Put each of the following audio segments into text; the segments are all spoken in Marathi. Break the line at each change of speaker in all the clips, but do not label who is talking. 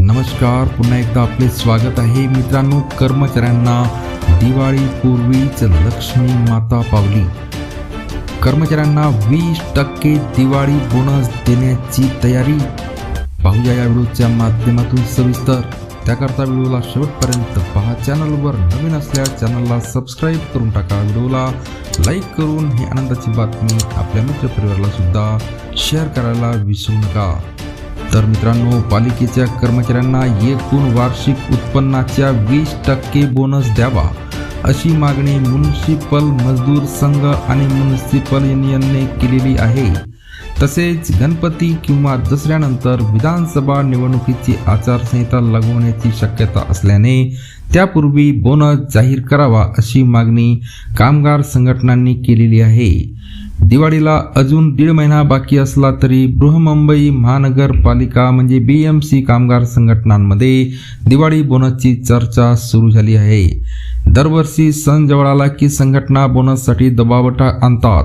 नमस्कार. पुन्हा एकदा आपले स्वागत आहे. मित्रांनो कर्मचाऱ्यांना दिवाळीपूर्वीच लक्ष्मी माता पावली. कर्मचाऱ्यांना वीस टक्के दिवाळी बोनस देण्याची तयारी. पाहूया या व्हिडिओच्या माध्यमातून सविस्तर. त्याकरता व्हिडिओला शेवटपर्यंत पहा. चॅनलवर नवीन असल्यास चॅनलला सबस्क्राईब करून टाका. व्हिडिओला लाईक करून ही आनंदाची बातमी आपल्या मित्रपरिवाराला सुद्धा शेअर करायला विसरू नका. तर मित्रांनो पालिकेच्या कर्मचाऱ्यांना एकूण वार्षिक उत्पन्नाच्या वीस टक्के बोनस द्यावा अशी मागणी म्युनिसिपल मजदूर संघ आणि म्युनिसिपल युनियनने केलेली आहे. तसेच गणपती किंवा दसऱ्यानंतर विधानसभा निवडणुकीची आचारसंहिता लागवण्याची शक्यता असल्याने त्यापूर्वी बोनस जाहीर करावा अशी मागणी कामगार संघटनांनी केलेली आहे. दिवाळीला अजून दीड महिना बाकी असला तरी बृहमुंबई महानगरपालिका म्हणजे बी एम सी कामगार संघटनांमध्ये दिवाळी बोनसची चर्चा सुरू झाली आहे. दरवर्षी सण जवळ आला की संघटना बोनससाठी दबावटा आणतात.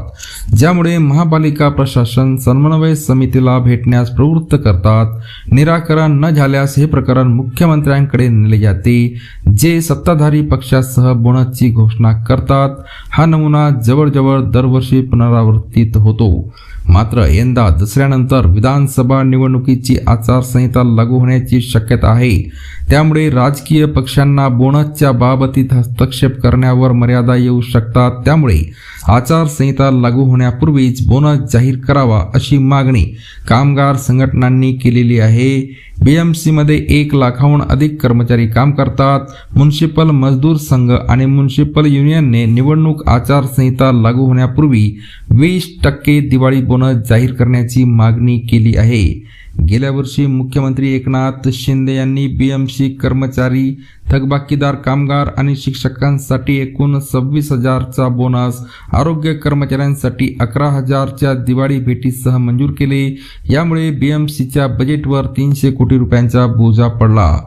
ज्यामुळे महापालिका प्रशासन समन्वय समितीला भेटण्यास प्रवृत्त करतात. निराकरण न झाल्यास हे प्रकरण मुख्यमंत्र्यांकडे नेले जाते. जे सत्ताधारी पक्षासह बोनसची घोषणा करतात हा नमुना जवळजवळ दरवर्षी पुनरावृत्तीत होतो. मात्र यंदा दसऱ्यानंतर विधानसभा निवडणुकीची आचारसंहिता लागू होण्याची शक्यता आहे. त्यामुळे राजकीय पक्षांना बोनसच्या बाबतीत हस्तक्षेप करण्यावर मर्यादा येऊ शकतात. त्यामुळे आचारसंहिता लागू होण्यापूर्वीच बोनस जाहीर करावा अशी मागणी कामगार संघटनांनी केलेली आहे. बीएमसीमध्ये एक लाखाहून अधिक कर्मचारी काम करतात. म्युनिसिपल मजदूर संघ आणि म्युनिसिपल युनियनने निवडणूक आचारसंहिता लागू होण्यापूर्वी वीस टक्के दिवाळी बोनस जाहीर करण्याची मागणी केली आहे. गेल्या वर्षी मुख्यमंत्री एकनाथ शिंदे यांनी बी एम सी कर्मचारी थकबाकीदार कामगार आणि शिक्षकांसाठी एकूण सव्वीस हजारचा बोनस आरोग्य कर्मचाऱ्यांसाठी अकरा हजारच्या दिवाळी भेटीसह मंजूर केले. यामुळे बी एम सीच्या बजेटवर तीनशे कोटी रुपयांचा बोजा पडला.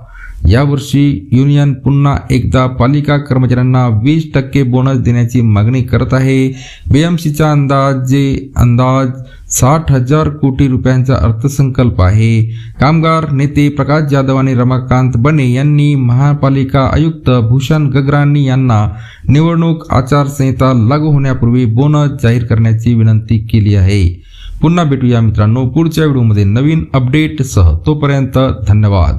यावर्षी युनियन पुन्हा एकदा पालिका कर्मचाऱ्यांना वीस टक्के बोनस देण्याची मागणी करत आहे. बी एम सीचा अंदाजे अंदाज साठ हजार कोटी रुपयांचा अर्थसंकल्प आहे. कामगार नेते प्रकाश जाधव आणि रमाकांत बने यांनी महापालिका आयुक्त भूषण गगरानी यांना निवडणूक आचारसंहिता लागू होण्यापूर्वी बोनस जाहीर करण्याची विनंती केली आहे. पुन्हा भेटूया मित्रांनो पुढच्या व्हिडिओमध्ये नवीन अपडेटसह. तोपर्यंत धन्यवाद.